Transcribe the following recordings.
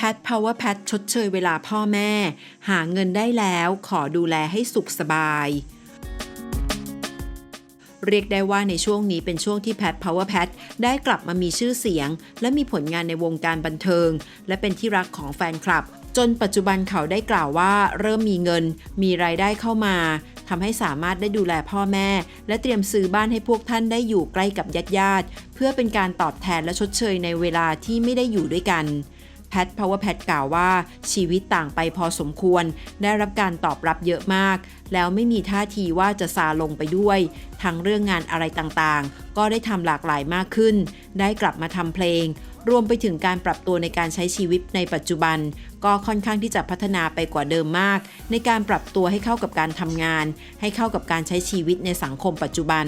แพท Power Pat ชดเชยเวลาพ่อแม่ หาเงินได้แล้วขอดูแลให้สุขสบาย เรียกได้ว่าในช่วงนี้เป็นช่วงที่แพท Power Pat ได้กลับมามีชื่อเสียง และมีผลงานในวงการบันเทิง และเป็นที่รักของแฟนคลับ จนปัจจุบันเขาได้กล่าวว่า เริ่มมีเงิน มีรายได้เข้ามาทำให้สามารถได้ดูแลพ่อแม่ และเตรียมซื้อบ้านให้พวกท่านได้อยู่ใกล้กับญาติญาติเพื่อเป็นการตอบแทนและชดเชยในเวลาที่ไม่ได้อยู่ด้วยกัน แพทพาวเวอร์แพทกล่าวว่า ชีวิตต่างไปพอสมควร ได้รับการตอบรับเยอะมาก แล้วไม่มีท่าทีว่าจะซาลงไปด้วย ทั้งเรื่องงานอะไรต่างๆ ก็ได้ทำหลากหลายมากขึ้น ได้กลับมาทำเพลง รวมไปถึงการปรับตัวในการใช้ชีวิตในปัจจุบัน ก็ค่อนข้างที่จะพัฒนาไปกว่าเดิมมาก ในการปรับตัวให้เข้ากับการทำงาน ให้เข้ากับการใช้ชีวิตในสังคมปัจจุบัน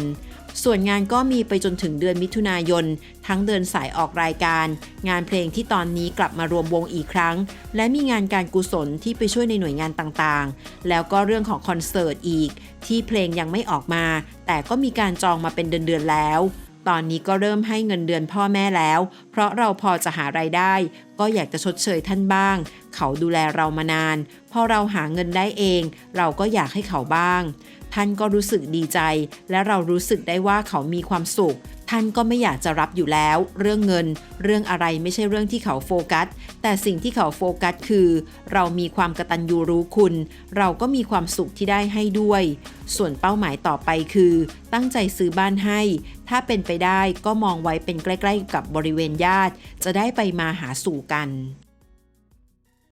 ส่วนงานก็มีไปจนถึงเดือนมิถุนายน ทั้งเดินสายออกรายการ งานเพลงที่ตอนนี้กลับมารวมวงอีกครั้ง และมีงานการกุศลที่ไปช่วยในหน่วยงานต่างๆ แล้วก็เรื่องของคอนเสิร์ตอีก ที่เพลงยังไม่ออกมา แต่ก็มีการจองมาเป็นเดือนๆแล้ว ตอนนี้ก็เริ่มให้เงินเดือนพ่อแม่แล้ว เพราะเราพอจะหาไรายได้ ก็อยากจะชดเชยท่านบ้าง เขาดูแลเรามานาน พอเราหาเงินได้เอง เราก็อยากให้เขาบ้าง ท่านก็รู้สึกดีใจ และเรารู้สึกได้ว่าเขามีความสุข ท่านก็ไม่อยากจะรับอยู่แล้ว เรื่องเงิน เรื่องอะไรไม่ใช่เรื่องที่เขาโฟกัส แต่สิ่งที่เขาโฟกัสคือ เรามีความกระตันยูรู้คุณ เราก็มีความสุขที่ได้ให้ด้วย ส่วนเป้าหมายต่อไปคือ ตั้งใจซื้อบ้านให้ ถ้าเป็นไปได้ก็มองไว้เป็นใกล้ ๆ กับบริเวณญาติ จะได้ไปมาหาสู่กัน